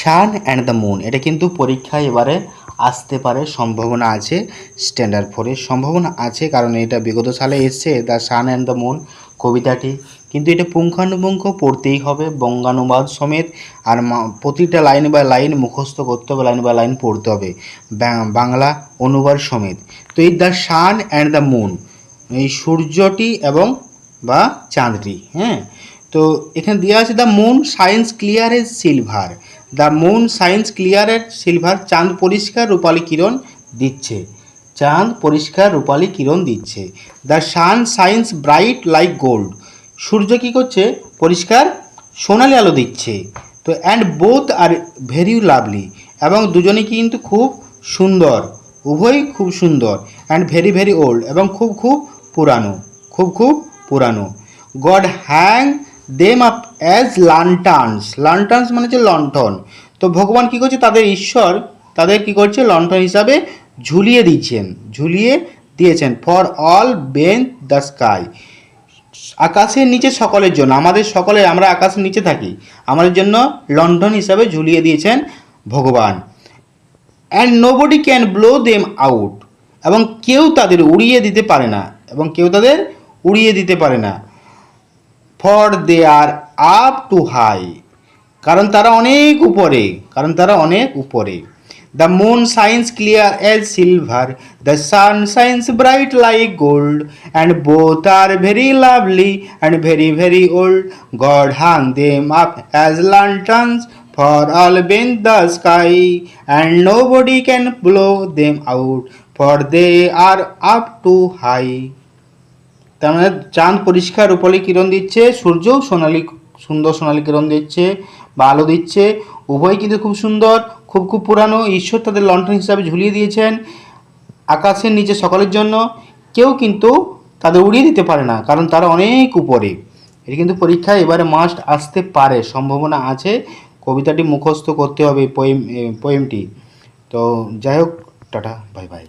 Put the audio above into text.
San and the moon এটা কিন্তু পরীক্ষায় এবারে আসতে পারে, সম্ভাবনা আছে স্ট্যান্ডার্ড ফোরের সম্ভাবনা আছে, কারণ এটা বিগত সালে এসছে the sun and the moon কবিতাটি। কিন্তু এটা পুঙ্খানুপুঙ্খ পড়তেই হবে, বঙ্গানুবাদ সমেত, আর প্রতিটা লাইন বা লাইন মুখস্থ করতে হবে লাইন বা লাইন পড়তে হবে বাংলা অনুবাদ সমেত। তো এই the sun and the moon এই সূর্যটি এবং, বা, চাঁদটি হ্যাঁ? তো এখানে দেওয়া আছে the moon shines clear as silver the moon shines ক্লিয়ারের silver চাঁদ পরিষ্কার রূপালী কিরণ দিচ্ছে। চাঁদ পরিষ্কার রূপালী কিরণ দিচ্ছে। The sun shines bright like gold. সূর্য কী করছে? পরিষ্কার সোনালি আলো দিচ্ছে। তো and both are very lovely এবং দুজনেই কিন্তু খুব সুন্দর। উভয়ই খুব সুন্দর। অ্যান্ড ভেরি ভেরি ওল্ড এবং খুব খুব পুরানো। খুব খুব পুরানো। God hang them up as lanterns lanterns মানে হচ্ছে লণ্ঠন। তো ভগবান কী করছে? তাদের ঈশ্বর তাদের কী করছে? লণ্ঠন হিসাবে ঝুলিয়ে দিচ্ছেন। ঝুলিয়ে দিয়েছেন। For all beneath the sky আকাশের নিচে সকলের জন্য। আমাদের সকলে আমরা আকাশের নিচে থাকি। আমাদের জন্য লন্ডন হিসাবে ঝুলিয়ে দিয়েছেন ভগবান। And nobody can blow them out এবং কেউ তাদের উড়িয়ে দিতে পারে না। এবং কেউ তাদের উড়িয়ে দিতে পারে না। For they are up too high কারণ তারা অনেক উপরে, কারণ তারা অনেক উপরে। The moon shines clear as silver the sun shines bright like gold and both are very lovely and very very old God hang them up as lanterns for all bend the sky, and nobody can blow them out, for they are up too high তার মানে চাঁদ পরিষ্কার রূপালী কিরণ দিচ্ছে সূর্যও সোনালি, সুন্দর সোনালি কিরণ দিচ্ছে, বা আলো দিচ্ছে। উভয় কিন্তু খুব সুন্দর, খুব খুব পুরানো। ঈশ্বর তাদের লণ্ঠন হিসাবে ঝুলিয়ে দিয়েছেন আকাশের নিচে সকলের জন্য। কেউ কিন্তু তাদের উড়িয়ে দিতে পারে না, কারণ তারা অনেক উপরে। এটি কিন্তু পরীক্ষায় এবারে মাস্ট আসতে পারে, সম্ভাবনা আছে। কবিতাটি মুখস্থ করতে হবে পোয়েম পোয়েমটি তো যাই হোক, টাটা বাই বাই